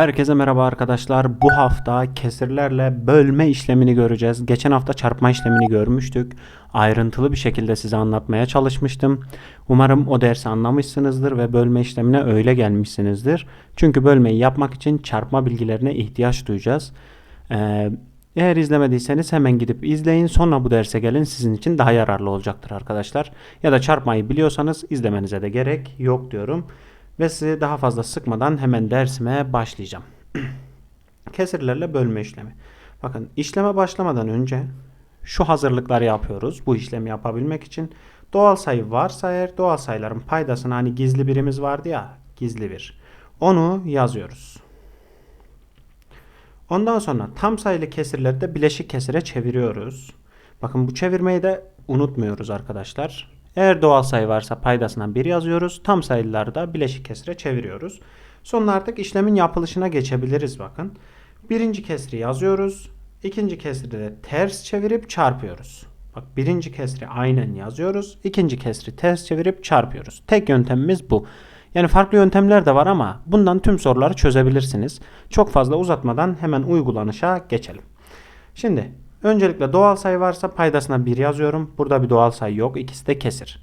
Herkese merhaba arkadaşlar. Bu hafta kesirlerle bölme işlemini göreceğiz. Geçen hafta çarpma işlemini görmüştük. Ayrıntılı bir şekilde size anlatmaya çalışmıştım. Umarım o dersi anlamışsınızdır ve bölme işlemine öyle gelmişsinizdir. Çünkü bölmeyi yapmak için çarpma bilgilerine ihtiyaç duyacağız. Ee, eğer izlemediyseniz hemen gidip izleyin. Sonra bu derse gelin. Sizin için daha yararlı olacaktır arkadaşlar. Ya da çarpmayı biliyorsanız izlemenize de gerek yok diyorum. Ve sizi daha fazla sıkmadan hemen dersime başlayacağım. Kesirlerle bölme işlemi. Bakın işleme başlamadan önce şu hazırlıkları yapıyoruz. Bu işlemi yapabilmek için doğal sayı varsa eğer doğal sayıların paydasını hani gizli birimiz vardı ya gizli bir. Onu yazıyoruz. Ondan sonra tam sayılı kesirleri de bileşik kesire çeviriyoruz. Bakın bu çevirmeyi de unutmuyoruz arkadaşlar. Eğer doğal sayı varsa paydasına 1 yazıyoruz. Tam sayıları da bileşik kesire çeviriyoruz. Sonra artık işlemin yapılışına geçebiliriz bakın. Birinci kesri yazıyoruz. İkinci kesri de ters çevirip çarpıyoruz. Bak birinci kesri aynen yazıyoruz. İkinci kesri ters çevirip çarpıyoruz. Tek yöntemimiz bu. Yani farklı yöntemler de var ama bundan tüm soruları çözebilirsiniz. Çok fazla uzatmadan hemen uygulanışa geçelim. Şimdi öncelikle doğal sayı varsa paydasına 1 yazıyorum. Burada bir doğal sayı yok. İkisi de kesir.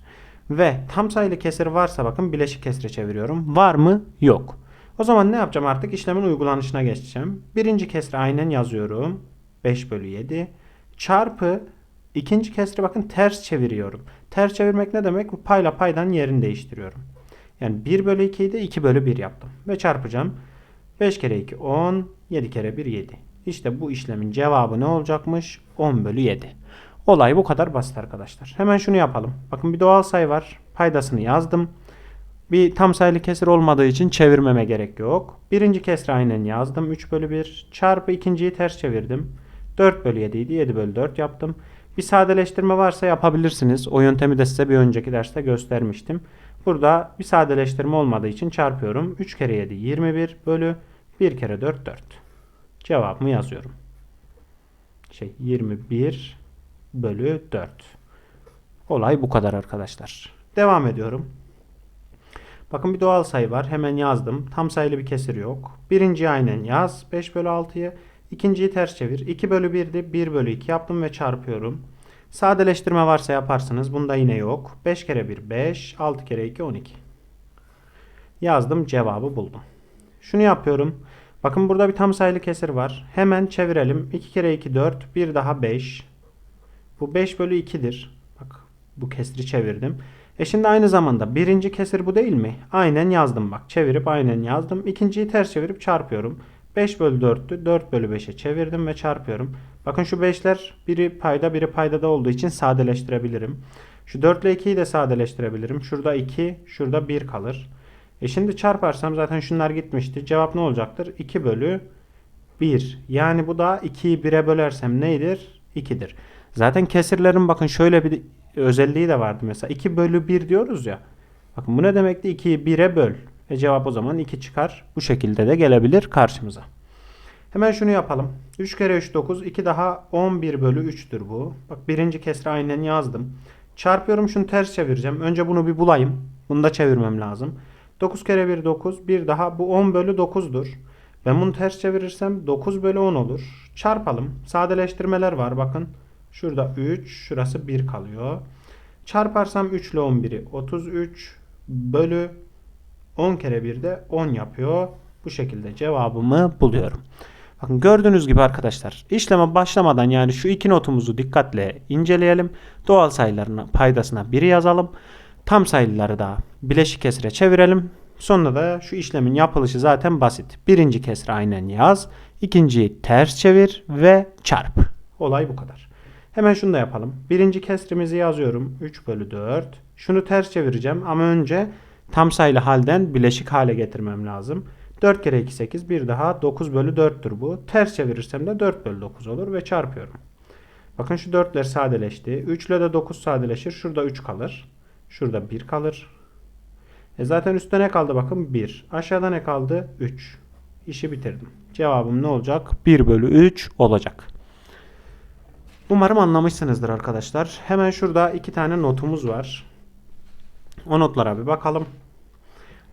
Ve tam sayılı kesir varsa bakın bileşik kesire çeviriyorum. Var mı? Yok. O zaman ne yapacağım artık? İşlemin uygulanışına geçeceğim. Birinci kesri aynen yazıyorum. 5 bölü 7 çarpı ikinci kesri bakın ters çeviriyorum. Ters çevirmek ne demek? Bu payla paydan yerini değiştiriyorum. Yani 1 bölü 2'yi de 2 bölü 1 yaptım. Ve çarpacağım. 5 kere 2 10. 7 kere 1 7. İşte bu işlemin cevabı ne olacakmış? 10 bölü 7. Olay bu kadar basit arkadaşlar. Hemen şunu yapalım. Bakın bir doğal sayı var. Paydasını yazdım. Bir tam sayılı kesir olmadığı için çevirmeme gerek yok. Birinci kesri aynen yazdım. 3 bölü 1 çarpı ikinciyi ters çevirdim. 4 bölü 7 idi. 7 bölü 4 yaptım. Bir sadeleştirme varsa yapabilirsiniz. O yöntemi de size bir önceki derste göstermiştim. Burada bir sadeleştirme olmadığı için çarpıyorum. 3 kere 7 21 bölü 1 kere 4 4. Cevabımı yazıyorum. Şey 21 bölü 4. Olay bu kadar arkadaşlar. Devam ediyorum. Bakın bir doğal sayı var. Hemen yazdım. Tam sayılı bir kesir yok. Birinciyi aynen yaz. 5 bölü 6'yı. İkinciyi ters çevir. 2 bölü 1'di. 1 bölü 2 yaptım ve çarpıyorum. Sadeleştirme varsa yaparsınız. Bunda yine yok. 5 kere 1 5. 6 kere 2 12. Yazdım. Cevabı buldum. Şunu yapıyorum. Bakın burada bir tam sayılı kesir var. Hemen çevirelim. 2 kere 2 4. Bir daha 5. Bu 5 bölü 2'dir. Bak bu kesri çevirdim. E şimdi aynı zamanda birinci kesir bu değil mi? Aynen yazdım bak. Çevirip aynen yazdım. İkinciyi ters çevirip çarpıyorum. 5 bölü 4'tü. 4 bölü 5'e çevirdim ve çarpıyorum. Bakın şu 5'ler biri payda biri paydada olduğu için sadeleştirebilirim. Şu 4 ile 2'yi de sadeleştirebilirim. Şurada 2, şurada 1 kalır. E şimdi çarparsam zaten şunlar gitmişti. Cevap ne olacaktır? 2 bölü 1. Yani bu da 2'yi 1'e bölersem neydir? 2'dir. Zaten kesirlerin bakın şöyle bir özelliği de vardı mesela. 2 bölü 1 diyoruz ya. Bakın bu ne demekti? 2'yi 1'e böl. E cevap o zaman 2 çıkar. Bu şekilde de gelebilir karşımıza. Hemen şunu yapalım. 3 kere 3 9. 2 daha 11 bölü 3'tür bu. Bak birinci kesri aynen yazdım. Çarpıyorum şunu ters çevireceğim. Önce bunu bir bulayım. Bunu da çevirmem lazım. 9 kere 1 9. Bir daha bu 10 bölü 9'dur. Ben bunu ters çevirirsem 9 bölü 10 olur. Çarpalım. Sadeleştirmeler var bakın. Şurada 3. Şurası 1 kalıyor. Çarparsam 3 ile 11'i 33 bölü 10 kere 1 de 10 yapıyor. Bu şekilde cevabımı buluyorum. Bakın gördüğünüz gibi arkadaşlar işleme başlamadan yani şu iki notumuzu dikkatle inceleyelim. Doğal sayıların paydasına 1'i yazalım. Tam sayıları da bileşik kesire çevirelim. Sonra da şu işlemin yapılışı zaten basit. Birinci kesre aynen yaz. İkinciyi ters çevir ve çarp. Olay bu kadar. Hemen şunu da yapalım. Birinci kesrimizi yazıyorum. 3 bölü 4. Şunu ters çevireceğim ama önce tam sayılı halden bileşik hale getirmem lazım. 4 kere 2 8 bir daha 9 bölü 4'tür bu. Ters çevirirsem de 4 bölü 9 olur ve çarpıyorum. Bakın şu 4'ler sadeleşti. 3 ile de 9 sadeleşir. Şurada 3 kalır. Şurada 1 kalır. E zaten üstte ne kaldı bakın 1. Aşağıda ne kaldı? 3. İşi bitirdim. Cevabım ne olacak? 1 bölü 3 olacak. Umarım anlamışsınızdır arkadaşlar. Hemen şurada iki tane notumuz var. O notlara bir bakalım.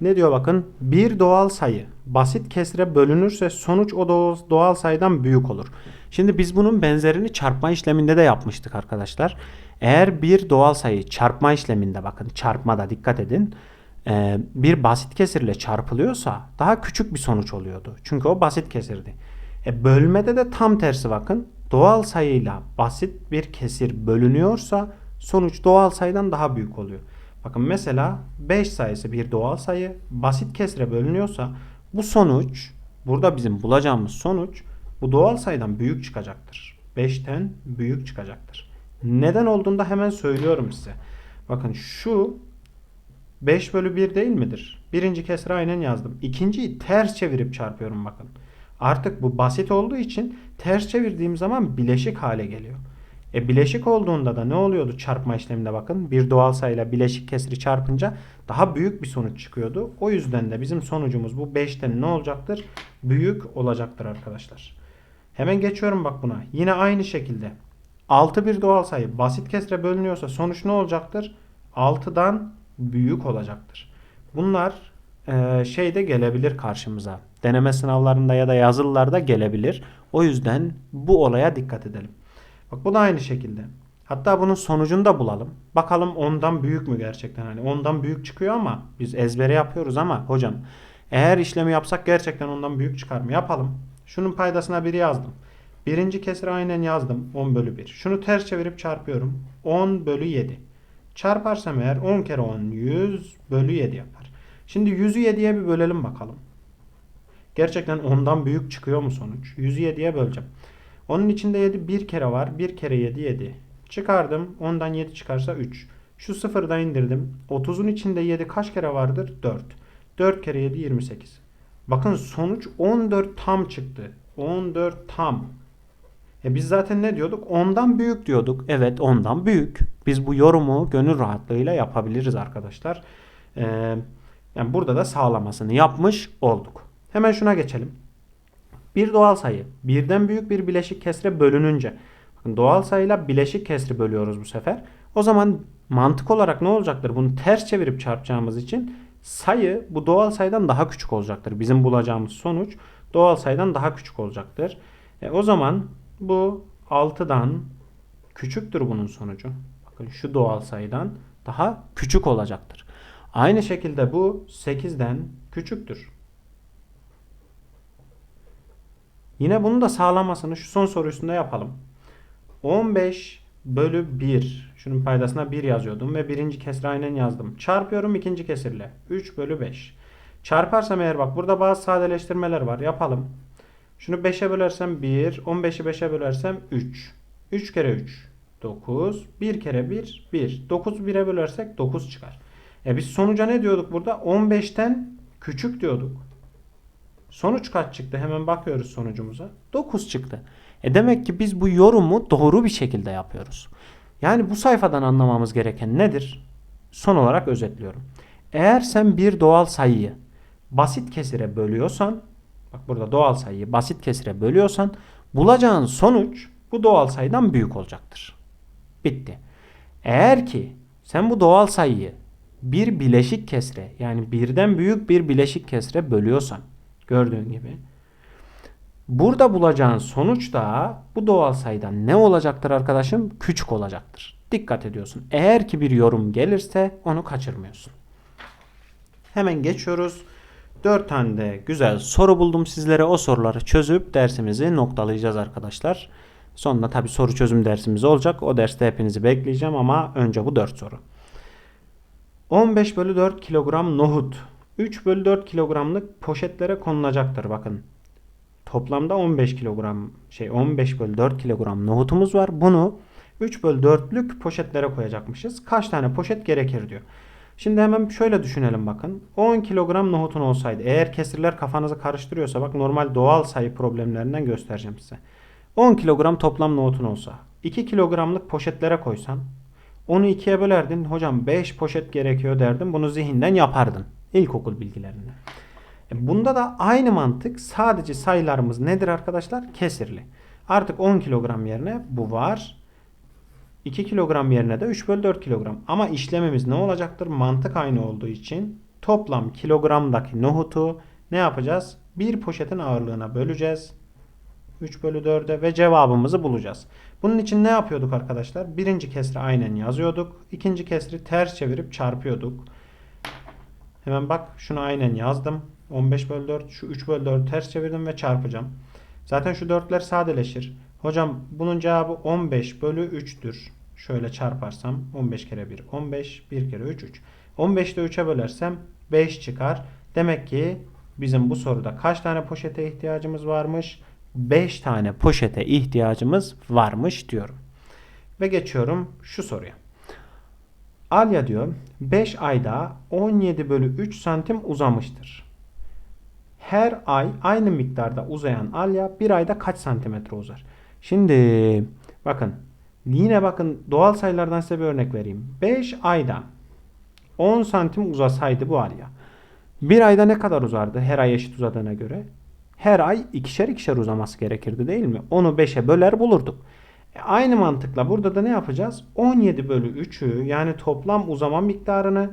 Ne diyor bakın? Bir doğal sayı basit kesire bölünürse sonuç o doğal sayıdan büyük olur. Şimdi biz bunun benzerini çarpma işleminde de yapmıştık arkadaşlar. Eğer bir doğal sayı çarpma işleminde bakın çarpmada dikkat edin. e, bir basit kesirle çarpılıyorsa daha küçük bir sonuç oluyordu. Çünkü o basit kesirdi. E, bölmede de tam tersi bakın. Doğal sayıyla basit bir kesir bölünüyorsa sonuç doğal sayıdan daha büyük oluyor. Bakın mesela 5 sayısı bir doğal sayı basit kesire bölünüyorsa bu sonuç burada bizim bulacağımız sonuç bu doğal sayıdan büyük çıkacaktır. 5'ten büyük çıkacaktır. Neden olduğunu da hemen söylüyorum size. Bakın şu 5 bölü 1 değil midir? Birinci kesre aynen yazdım. İkinciyi ters çevirip çarpıyorum bakın. Artık bu basit olduğu için ters çevirdiğim zaman bileşik hale geliyor. E bileşik olduğunda da ne oluyordu çarpma işleminde bakın. Bir doğal sayıyla bileşik kesri çarpınca daha büyük bir sonuç çıkıyordu. O yüzden de bizim sonucumuz bu 5'ten ne olacaktır? Büyük olacaktır arkadaşlar. Hemen geçiyorum bak buna. Yine aynı şekilde 6 bir doğal sayı basit kesre bölünüyorsa sonuç ne olacaktır? 6'dan büyük olacaktır. Bunlar e, şeyde gelebilir karşımıza. Deneme sınavlarında ya da yazılılarda gelebilir. O yüzden bu olaya dikkat edelim. Bak bu da aynı şekilde. Hatta bunun sonucunu da bulalım. Bakalım ondan büyük mü gerçekten? Hani ondan büyük çıkıyor ama biz ezbere yapıyoruz ama hocam eğer işlemi yapsak gerçekten ondan büyük çıkar mı? Yapalım. Şunun paydasına 1 yazdım. Birinci kesri aynen yazdım. 10 bölü 1. Şunu ters çevirip çarpıyorum. 10 bölü 7. Çarparsam eğer 10 kere 10 100 bölü 7 yapar. Şimdi 100'ü 7'ye bir bölelim bakalım. Gerçekten ondan büyük çıkıyor mu sonuç? 100'ü 7'ye böleceğim. Onun içinde 7 bir kere var. 1 kere 7 7. Çıkardım. 10'dan 7 çıkarsa 3. Şu sıfırda indirdim. 30'un içinde 7 kaç kere vardır? 4. 4 kere 7 28. Bakın sonuç 14 tam çıktı. 14 tam. E biz zaten ne diyorduk? Ondan büyük diyorduk. Evet ondan büyük. Biz bu yorumu gönül rahatlığıyla yapabiliriz arkadaşlar. Ee, yani burada da sağlamasını yapmış olduk. Hemen şuna geçelim. Bir doğal sayı birden büyük bir bileşik kesre bölününce bakın doğal sayıyla bileşik kesri bölüyoruz bu sefer. O zaman mantık olarak ne olacaktır? Bunu ters çevirip çarpacağımız için sayı bu doğal sayıdan daha küçük olacaktır. Bizim bulacağımız sonuç doğal sayıdan daha küçük olacaktır. E, o zaman bu 6'dan küçüktür bunun sonucu. Bakın şu doğal sayıdan daha küçük olacaktır. Aynı şekilde bu 8'den küçüktür. Yine bunu da sağlamasını şu son soru üstünde yapalım. 15 bölü 1. Şunun paydasına 1 yazıyordum ve birinci kesri aynen yazdım. Çarpıyorum ikinci kesirle. 3 bölü 5. Çarparsam eğer bak burada bazı sadeleştirmeler var. Yapalım. Şunu 5'e bölersem 1. 15'i 5'e bölersem 3. 3 kere 3. 9. 1 kere 1. 1. 9 1'e bölersek 9 çıkar. E biz sonuca ne diyorduk burada? 15'ten küçük diyorduk. Sonuç kaç çıktı? Hemen bakıyoruz sonucumuza. 9 çıktı. E demek ki biz bu yorumu doğru bir şekilde yapıyoruz. Yani bu sayfadan anlamamız gereken nedir? Son olarak özetliyorum. Eğer sen bir doğal sayıyı basit kesire bölüyorsan, bak burada doğal sayıyı basit kesire bölüyorsan, bulacağın sonuç bu doğal sayıdan büyük olacaktır. Bitti. Eğer ki sen bu doğal sayıyı bir bileşik kesre yani birden büyük bir bileşik kesre bölüyorsan gördüğün gibi burada bulacağın sonuç da bu doğal sayıdan ne olacaktır arkadaşım? Küçük olacaktır. Dikkat ediyorsun. Eğer ki bir yorum gelirse onu kaçırmıyorsun. Hemen geçiyoruz. 4 tane de güzel soru buldum sizlere. O soruları çözüp dersimizi noktalayacağız arkadaşlar. Sonunda tabi soru çözüm dersimiz olacak. O derste hepinizi bekleyeceğim ama önce bu 4 soru. 15 bölü 4 kilogram nohut 3 bölü 4 kilogramlık poşetlere konulacaktır. Bakın toplamda 15 kilogram şey 15 bölü 4 kilogram nohutumuz var. Bunu 3 bölü 4'lük poşetlere koyacakmışız. Kaç tane poşet gerekir diyor. Şimdi hemen şöyle düşünelim bakın. 10 kilogram nohutun olsaydı eğer kesirler kafanızı karıştırıyorsa bak normal doğal sayı problemlerinden göstereceğim size. 10 kilogram toplam nohutun olsa 2 kilogramlık poşetlere koysan onu ikiye bölerdin. Hocam 5 poşet gerekiyor derdin. Bunu zihinden yapardın. İlkokul bilgilerinde. E, Bunda da aynı mantık sadece sayılarımız nedir arkadaşlar? Kesirli. Artık 10 kilogram yerine bu var. 2 kilogram yerine de 3 bölü 4 kilogram. Ama işlemimiz ne olacaktır? Mantık aynı olduğu için toplam kilogramdaki nohutu ne yapacağız? Bir poşetin ağırlığına böleceğiz. 3 bölü 4'e ve cevabımızı bulacağız. Bunun için ne yapıyorduk arkadaşlar? Birinci kesri aynen yazıyorduk. İkinci kesri ters çevirip çarpıyorduk. Hemen bak şunu aynen yazdım. 15 bölü 4 şu 3 bölü 4 ters çevirdim ve çarpacağım. Zaten şu dörtler sadeleşir. Hocam bunun cevabı 15 bölü 3'tür. Şöyle çarparsam 15 kere 1 15 1 kere 3 3. 15'te 3'e bölersem 5 çıkar. Demek ki bizim bu soruda kaç tane poşete ihtiyacımız varmış? 5 tane poşete ihtiyacımız varmış diyorum. Ve geçiyorum şu soruya. Alya diyor 5 ayda 17 bölü 3 santim uzamıştır. Her ay aynı miktarda uzayan alya bir ayda kaç santimetre uzar? Şimdi bakın yine bakın doğal sayılardan size bir örnek vereyim. 5 ayda 10 santim uzasaydı bu alya. Bir ayda ne kadar uzardı her ay eşit uzadığına göre? Her ay ikişer ikişer uzaması gerekirdi değil mi? Onu 5'e böler bulurduk. E, aynı mantıkla burada da ne yapacağız? 17 bölü 3'ü yani toplam uzama miktarını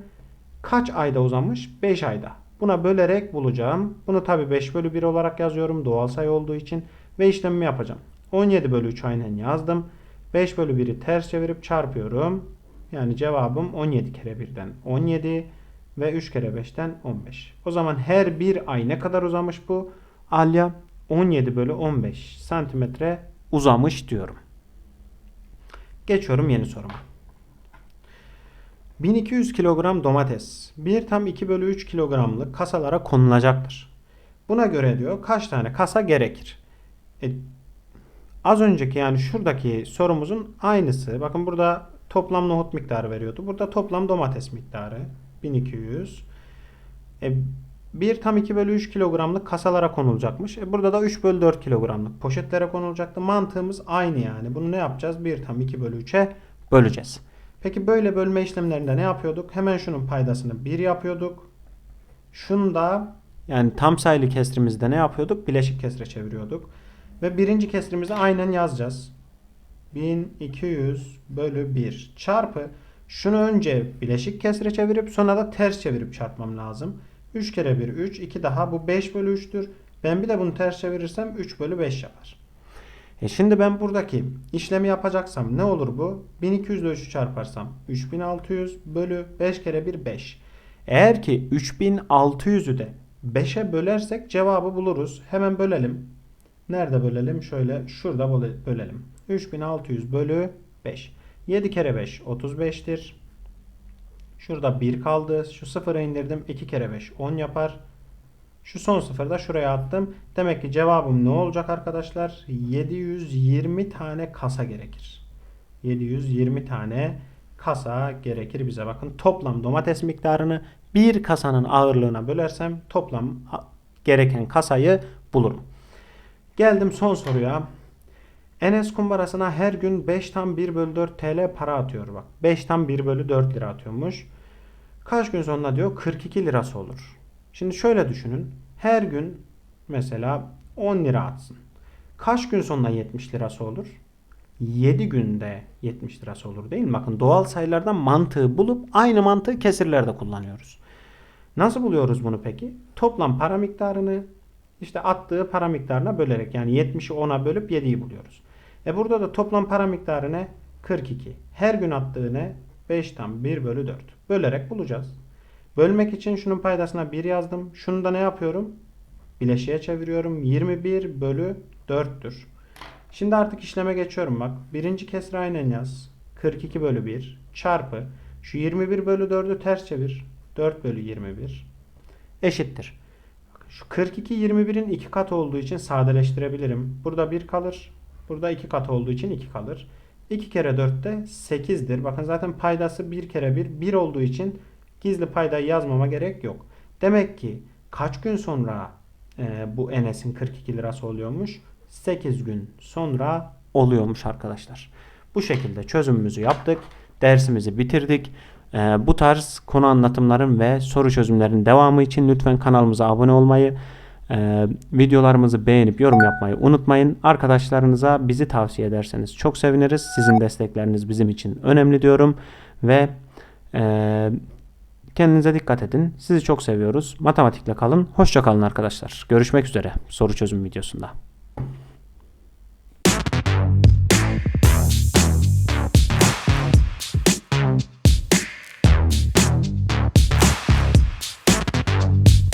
kaç ayda uzamış? 5 ayda. Buna bölerek bulacağım. Bunu tabi 5 bölü 1 olarak yazıyorum doğal sayı olduğu için. Ve işlemimi yapacağım. 17 bölü 3 aynen yazdım. 5 bölü 1'i ters çevirip çarpıyorum. Yani cevabım 17 kere 1'den 17 ve 3 kere 5'ten 15. O zaman her bir ay ne kadar uzamış bu? Alya 17 bölü 15 santimetre uzamış diyorum. Geçiyorum yeni soruma. 1200 kilogram domates 1 tam 2 bölü 3 kilogramlık kasalara konulacaktır. Buna göre diyor kaç tane kasa gerekir? E, az önceki yani şuradaki sorumuzun aynısı. Bakın burada toplam nohut miktarı veriyordu. Burada toplam domates miktarı 1200. E, 1 tam 2 bölü 3 kilogramlık kasalara konulacakmış. E burada da 3 bölü 4 kilogramlık poşetlere konulacaktı. Mantığımız aynı yani. Bunu ne yapacağız? 1 tam 2 bölü 3'e böleceğiz. Peki böyle bölme işlemlerinde ne yapıyorduk? Hemen şunun paydasını 1 yapıyorduk. Şunu da yani tam sayılı kesrimizde ne yapıyorduk? Bileşik kesre çeviriyorduk. Ve birinci kesrimizi aynen yazacağız. 1200 bölü 1 çarpı şunu önce bileşik kesre çevirip sonra da ters çevirip çarpmam lazım. 3 kere 1 3 2 daha bu 5 bölü 3'tür. Ben bir de bunu ters çevirirsem 3 bölü 5 yapar. E şimdi ben buradaki işlemi yapacaksam ne olur bu? 1200 ile 3'ü çarparsam 3600 bölü 5 kere 1 5. Eğer ki 3600'ü de 5'e bölersek cevabı buluruz. Hemen bölelim. Nerede bölelim? Şöyle şurada bölelim. 3600 bölü 5. 7 kere 5 35'tir. Şurada 1 kaldı. Şu sıfırı indirdim. 2 kere 5 10 yapar. Şu son sıfırı da şuraya attım. Demek ki cevabım ne olacak arkadaşlar? 720 tane kasa gerekir. 720 tane kasa gerekir bize. Bakın toplam domates miktarını bir kasanın ağırlığına bölersem toplam gereken kasayı bulurum. Geldim son soruya. Enes kumbarasına her gün 5 tam 1 bölü 4 TL para atıyor bak. 5 tam 1 bölü 4 lira atıyormuş. Kaç gün sonra diyor 42 lirası olur. Şimdi şöyle düşünün. Her gün mesela 10 lira atsın. Kaç gün sonra 70 lirası olur? 7 günde 70 lirası olur değil mi? Bakın doğal sayılardan mantığı bulup aynı mantığı kesirlerde kullanıyoruz. Nasıl buluyoruz bunu peki? Toplam para miktarını işte attığı para miktarına bölerek yani 70'i 10'a bölüp 7'yi buluyoruz. E burada da toplam para miktarı ne? 42. Her gün attığı ne? 5 tam 1 bölü 4. Bölerek bulacağız. Bölmek için şunun paydasına 1 yazdım. Şunu da ne yapıyorum? Bileşiğe çeviriyorum. 21 bölü 4'tür. Şimdi artık işleme geçiyorum bak. Birinci kesri aynen yaz. 42 bölü 1 çarpı. Şu 21 bölü 4'ü ters çevir. 4 bölü 21 eşittir. Şu 42 21'in 2 katı olduğu için sadeleştirebilirim. Burada 1 kalır. Burada 2 katı olduğu için 2 kalır. 2 kere 4 de 8'dir. Bakın zaten paydası 1 kere 1 1 olduğu için gizli paydayı yazmama gerek yok. Demek ki kaç gün sonra e, bu Enes'in 42 lirası oluyormuş? 8 gün sonra oluyormuş arkadaşlar. Bu şekilde çözümümüzü yaptık. Dersimizi bitirdik. Ee, bu tarz konu anlatımların ve soru çözümlerin devamı için lütfen kanalımıza abone olmayı, e, videolarımızı beğenip yorum yapmayı unutmayın. Arkadaşlarınıza bizi tavsiye ederseniz çok seviniriz. Sizin destekleriniz bizim için önemli diyorum ve e, Kendinize dikkat edin. Sizi çok seviyoruz. Matematikle kalın. Hoşça kalın arkadaşlar. Görüşmek üzere soru çözüm videosunda.